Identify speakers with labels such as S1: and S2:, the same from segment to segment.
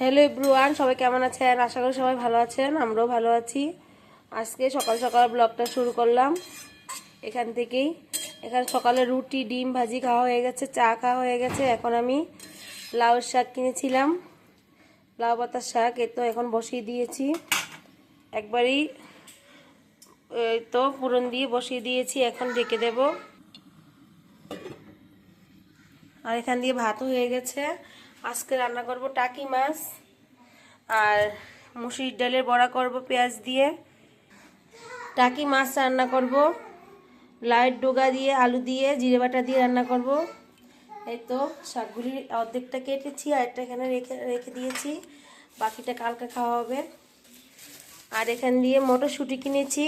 S1: Hello everyone, সবাই কেমন আছেন? আশা করি সবাই ভালো আছেন, আমরাও ভালো আছি। আজকে সকাল সকাল ব্লগটা শুরু করলাম। এখান থেকেই। এখানে সকালে রুটি, ডিম ভাজি খাওয়া হয়ে গেছে, চা খাওয়া হয়ে গেছে। এখন আমি লাউ শাক কিনেছিলাম। লাউ পাতার শাক এ তো এখন বসিয়ে দিয়েছি। একবারই তো পুরন দিয়ে বসিয়ে দিয়েছি, এখন ঢেকে দেব। আর এখান দিয়ে ভাতও হয়ে গেছে। আজকে রান্না করব টাকি মাছ আর মুসুরির ডালের বড়া করব পেঁয়াজ দিয়ে। টাকি মাছ রান্না করব লাইট ডোগা দিয়ে, আলু দিয়ে, জিরে বাটা দিয়ে রান্না করব। এই তো শাকগুলি অর্ধেকটা কেটেছি আর একটা এখানে রেখে রেখে দিয়েছি, বাকিটা কালকে খাওয়া হবে। আর এখান দিয়ে মটরশুঁটি কিনেছি।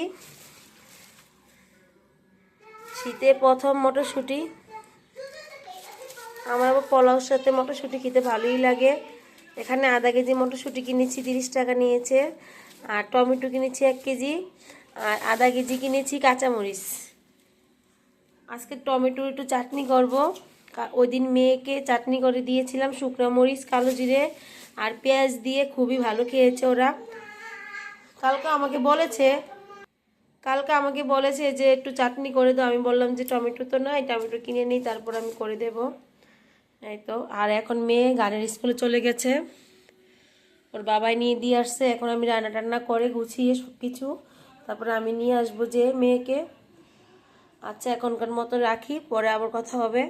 S1: শীতে প্রথম মটরশুঁটি। আমার আবার পোলাওর সাথে মটরশুঁটি খেতে ভালোই লাগে। এখানে আধা কেজি মটরশুঁটি কিনেছি, তিরিশ টাকা নিয়েছে। আর টমেটো কিনেছি এক কেজি। আর আধা কেজি কিনেছি কাঁচামরিচ। আজকে টমেটো একটু চাটনি করব। ওই দিন মেয়েকে চাটনি করে দিয়েছিলাম শুকনো মরিচ, কালো জিরে আর পেঁয়াজ দিয়ে খুবই ভালো খেয়েছে ওরা। কালকে আমাকে বলেছে, কালকে আমাকে বলেছে যে একটু চাটনি করে দাও। আমি বললাম যে টমেটো তো নয়, টমেটো কিনে নিই, তারপর আমি করে দেব। এই তো, আর এখন মেয়ে গানের স্কুলে চলে গেছে। ওর বাবাই নিয়ে দিয়ে আসছে, এখন আমি রান্না টান্না করে গুছিয়ে সব কিছু তারপরে আমি নিয়ে আসব যে মেয়েকে। আচ্ছা এখনকার মতো রাখি, পরে আবার কথা হবে।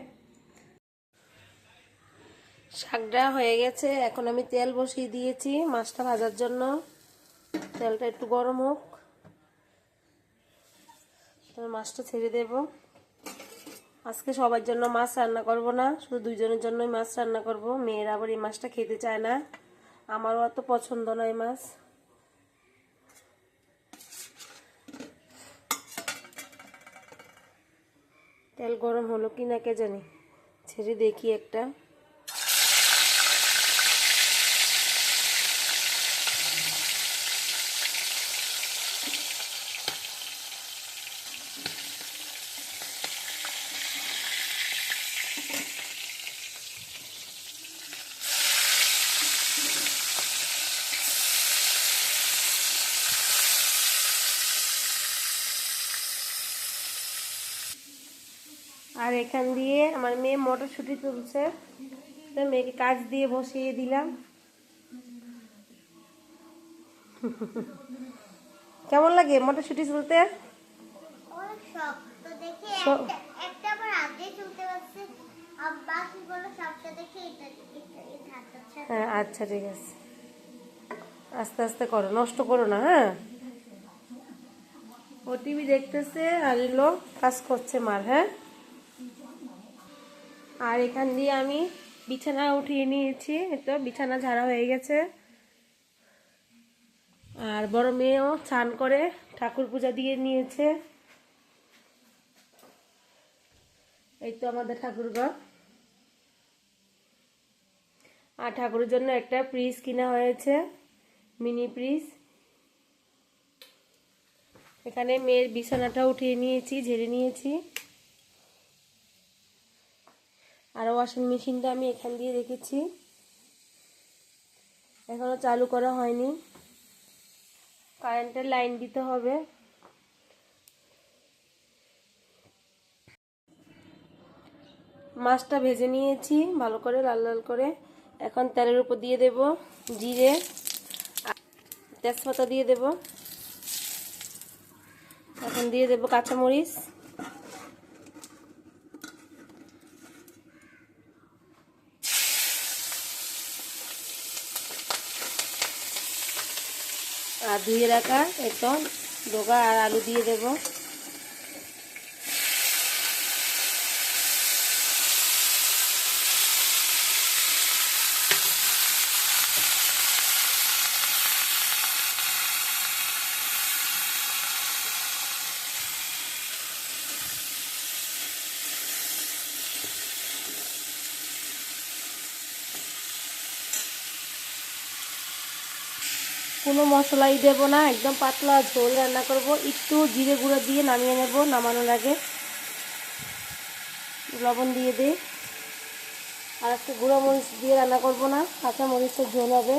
S1: শাকটা হয়ে গেছে, এখন আমি তেল বসিয়ে দিয়েছি মাছটা ভাজার জন্য। তেলটা একটু গরম হোক। মাছটা ছেড়ে দেব। আজকে সবার জন্য মাছ রান্না করব না, শুধু দুইজনের জন্যই মাছ রান্না করব। মেয়েরা আবার এই মাছটা খেতে চায় না। আমারও অত পছন্দ নয় মাছ। তেল গরম হলো কি না কে জানি? ছেড়ে দেখি একটা। আর এখান দিয়ে আমার মেয়ে মটরশুঁটি তুলছে। তো মেয়েকে কাজ দিয়ে বসিয়ে দিলাম। কেমন লাগে মটরশুঁটি তুলতে? হ্যাঁ আচ্ছা ঠিক আছে। আস্তে আস্তে করো নষ্ট করো না হ্যাঁ? ও টিভি দেখতেছে আর এলো কাজ করছে মার হ্যাঁ? আর এখান দিয়ে আমি বিছানা উঠিয়ে নিয়েছি। তো বিছানা ঝাড়া হয়ে গেছে। আর বড় মেয়েও স্নান করে ঠাকুর পূজা দিয়ে নিয়েছে। এই তো আমাদের ঠাকুর ঘর আর ঠাকুরের জন্য একটা ফ্রিজ কিনা হয়েছে মিনি ফ্রিজ এখানে মেয়ের বিছানাটা উঠিয়ে নিয়েছি, ঝেড়ে নিয়েছি। আর ওয়াশিং মেশিনটা আমি এখান দিয়ে রেখেছি। এখনও চালু করা হয়নি। কারেন্টের লাইন দিতে হবে। মাছটা ভেজে নিয়েছি, ভালো করে, লাল লাল করে। এখন তেলের উপর দিয়ে দেব জিরে। তেজপাতা দিয়ে দেব। এখন দিয়ে দেব কাঁচামরিচ। আর ধুয়ে রাখা একদম ডোকা আর আলু দিয়ে দেব। কোনো মশলাই দেব না, একদম পাতলা ঝোল রান্না করব। একটু জিরে গুঁড়ো দিয়ে নামিয়ে নেব নামানোর আগে। লবণ দিয়ে দিই আর একটু গুঁড়ো মরিচ দিয়ে রান্না করব না, কাঁচা মরিচের ঝোল হবে।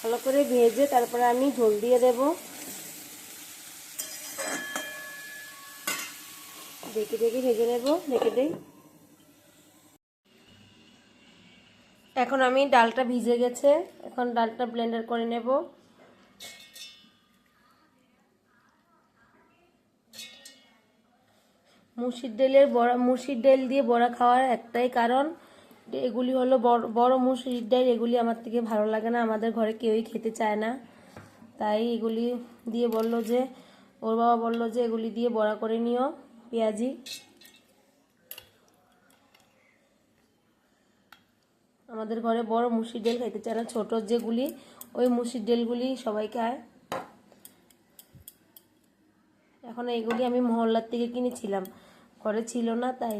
S1: ভালো করে ভেজে তারপরে আমি ঝোল দিয়ে দেব। দেখে দেখে ভেজে নেব দেখে দেই। এখন আমি ডালটা ভিজে গেছে, এখন ডালটা ব্লেন্ডার করে নেব। মুসির ডালের বড়া, মুসির ডাল দিয়ে বড়া খাওয়ার একটাই কারণ, এগুলি হলো বড় বড় মুসির ডাল, এগুলি আমার থেকে ভালো লাগে না, আমাদের ঘরে কেউই খেতে চায় না। তাই এগুলি দিয়ে বলল যে, ওর বাবা বলল যে, এগুলি দিয়ে বড়া করে নিও। পেঁয়াজি। আমাদের ঘরে বড় মুসির ডেল খাইতে চায় না, ছোটো যেগুলি, ওই মুসির ডেলগুলি সবাই খায়। এখন এইগুলি আমি মহল্লার থেকে কিনেছিলাম, ঘরে ছিল না তাই।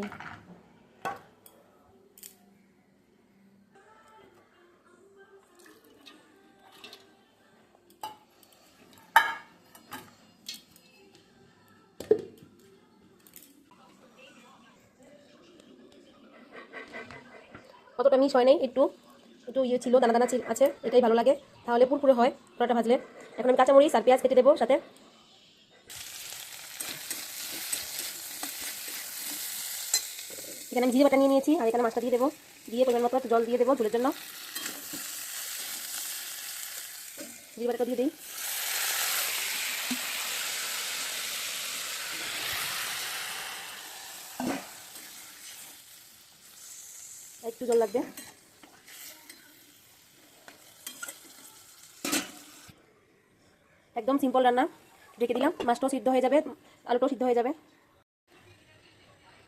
S1: অতটা মিস হয় নাই, একটু একটু ইয়ে ছিল, দানা দানা আছে, এটাই ভালো লাগে। তাহলে পুরপুরে হয়, পরোটা ভাজলে। এখন আমি কাঁচামরিচ আর পেঁয়াজ কেটে দেবো সাথে। এখানে আমি জিরে বাটা নিয়ে নিয়েছি, আর এখানে মাছটা দিয়ে দেবো। দিয়ে পরিমাণ মতো জল দিয়ে দেবো ঝোলের জন্য। জিরে বাটাটা দিয়ে দিই। একটু জল লাগবে। একদম সিম্পল রান্না। ঢেকে দিলাম, মাছটাও সিদ্ধ হয়ে যাবে, আলুটাও সিদ্ধ হয়ে যাবে।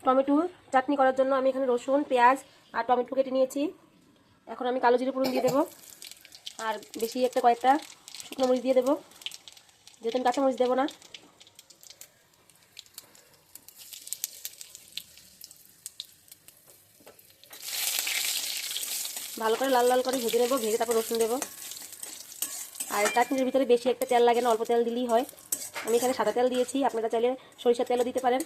S1: টমেটো চাটনি করার জন্য আমি এখানে রসুন, পেঁয়াজ আর টমেটো কেটে নিয়েছি। এখন আমি কালো জিরে পুরন দিয়ে দেবো। আর বেশি একটা কয়েকটা শুকনো মরিচ দিয়ে দেবো। যেহেতু আমি কাঁচা মরিচ দেবো না ভালো করে লাল লাল করে ভেজে নেব, ভেজে তারপর রসুন দেবো। আর চাটনির ভিতরে বেশি একটা তেল লাগে না, অল্প তেল দিলেই হয়। আমি এখানে সাদা তেল দিয়েছি, আপনারা চাইলে সরিষার তেলও দিতে পারেন।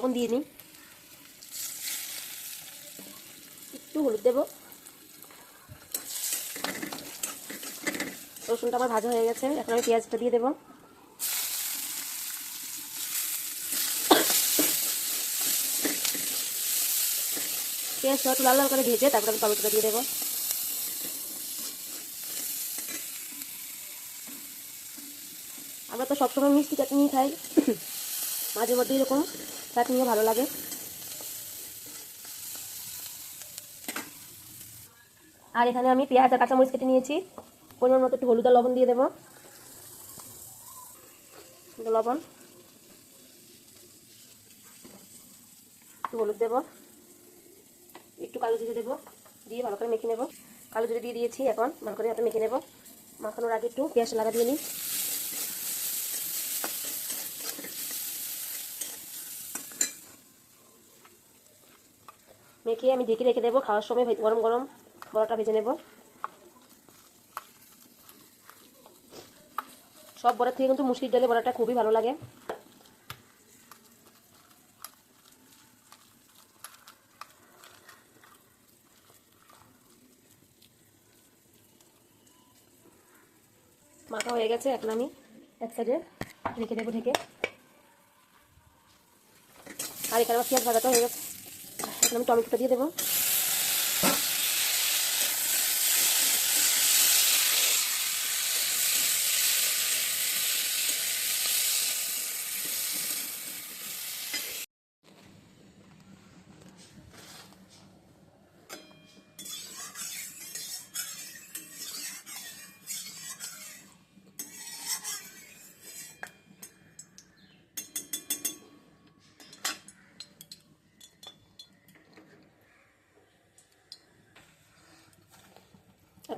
S1: লবণ দিয়ে নিই। একটু হলুদ দেবো। রসুনটা আমার ভাজা হয়ে গেছে, এখন আমি পেঁয়াজটা দিয়ে দেবো। পেঁয়াজটা একটু লাল লাল করে ভেজে তারপরে আমি টমেটোটা দিয়ে দেবো। আমরা তো সবসময় মিষ্টি চাটনি খাই মাঝে মধ্যে এরকম। চাটনিও ভালো লাগে। আর এখানে আমি পেঁয়াজ আর কাঁচামরিচ কেটে নিয়েছি। পরিমাণ মতো একটু হলুদ আর লবণ দিয়ে দেবো। লবণ। একটু হলুদ দেবো। একটু কালো জিরে দেবো। দিয়ে ভালো করে মেখে নেব। কালো জিরে দিয়ে দিয়েছি এখন। ভালো করে মেখে নেব। মাখানোর আগে একটু পেঁয়াজ লাগা দিয়ে নিই। মেখে আমি ঢেকে রেখে দেবো, খাওয়ার সময় গরম গরম বড়াটা ভেজে নেব। সব বড়ার থেকে কিন্তু মুসুরির ডালে বড়াটা খুবই ভালো লাগে। মাখা হয়ে গেছে, এখন আমি এক সাইডে রেখে দেবো, ঢেকে। আর এখানে আমার পেঁয়াজ ভাজাটা হয়ে গেছে। এখন আমি দিয়ে দেবো।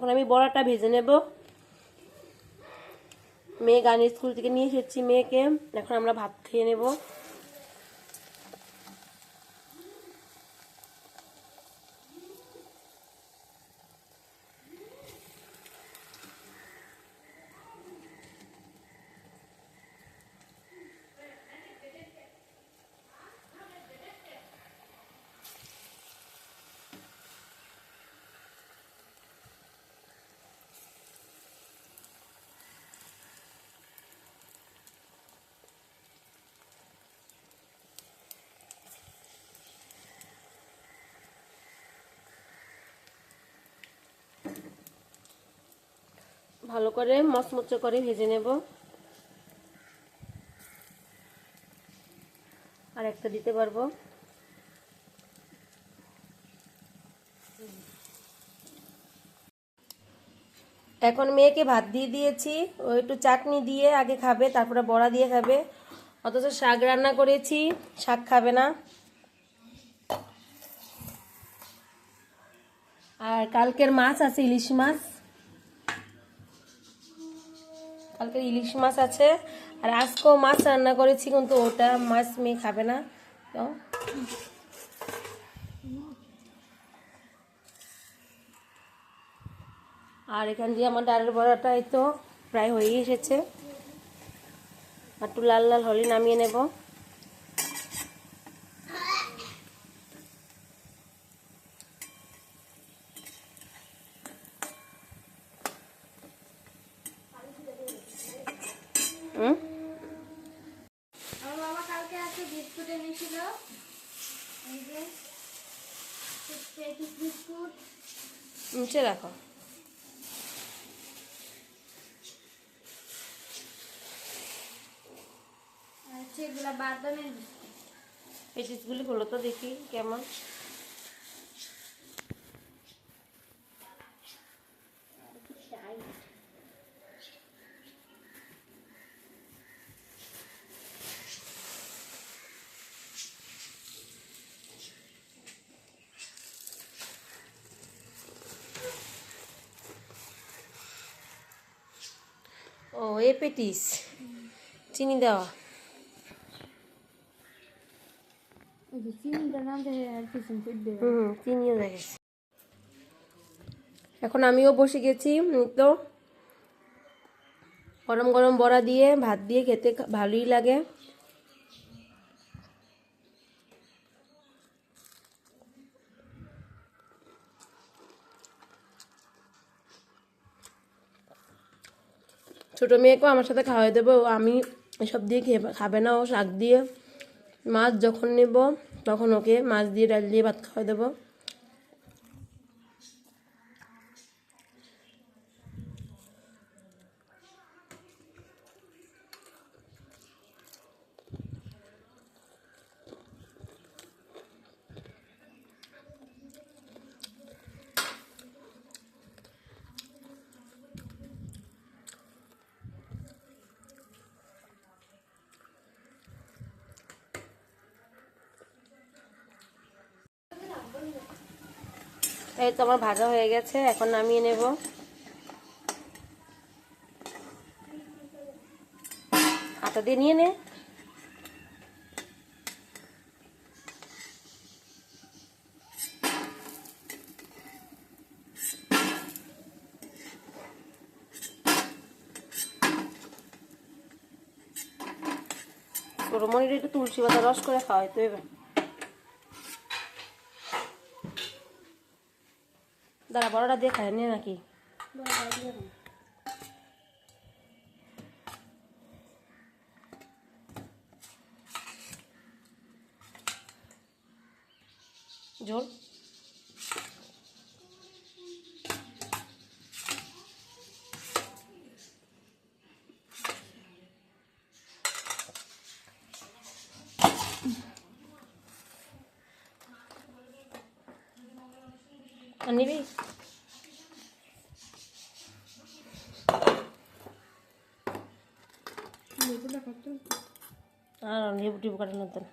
S1: এখন আমি বড়াটা ভেজে নেব। মেয়ে গানের স্কুল থেকে নিয়ে এসেছি মেয়েকে। এখন আমরা ভাত খেয়ে নেব। ভালো করে মচমচে করে ভেজে নেব। আর একটা দিতে পারব। এখন মেয়েকে ভাত দিয়ে দিয়েছি। ও একটু চাটনি দিয়ে আগে খাবে, তারপরে বড়া দিয়ে খাবে। অথচ শাক রান্না করেছি, শাক খাবে না। আর কালকের মাছ আছে, ইলিশ মাছ। কালকে ইলিশ মাছ আছে। আর আজকেও মাছ রান্না করেছি, কিন্তু ওটা মাছ মেয়ে খাবে না। তো আর এখান দিয়ে আমার ডালের বড়াটাই তো প্রায় হয়ে এসেছে। একটু লাল লাল হলি নামিয়ে নেব হুম
S2: আমার বাবা কালকে আছে বিস্কুট এনেছিল এই যে পেটিস বিস্কুট
S1: নিচে রাখো। চিজগুলি হলো তো দেখি কেমন। এ পেটিস চিনি দেওয়া হুম চিনিও দেখেছি এখন আমিও বসে গেছি তো। গরম গরম বড়া দিয়ে ভাত দিয়ে খেতে ভালোই লাগে। ছোট মেয়েকেও আমার সাথে খাওয়াই দেবো আমি এসব দিয়ে খেয়ে খাবে না, ও শাক দিয়ে। মাছ যখন নেব, তখন ওকে মাছ দিয়ে, ডাল দিয়ে ভাত খাওয়াই দেবো। এই তো আমার ভাজা হয়ে গেছে, এখন নামিয়ে নেব। হাতা দিয়ে নিয়ে নে। মনির একটু তুলসী পাতা রস করে খাওয়াই তো দাঁড়া বড়টা দিয়ে খায় নে নাকি। ঝোল আর নিবি আর লেবু টিবু কাটানোর জন্য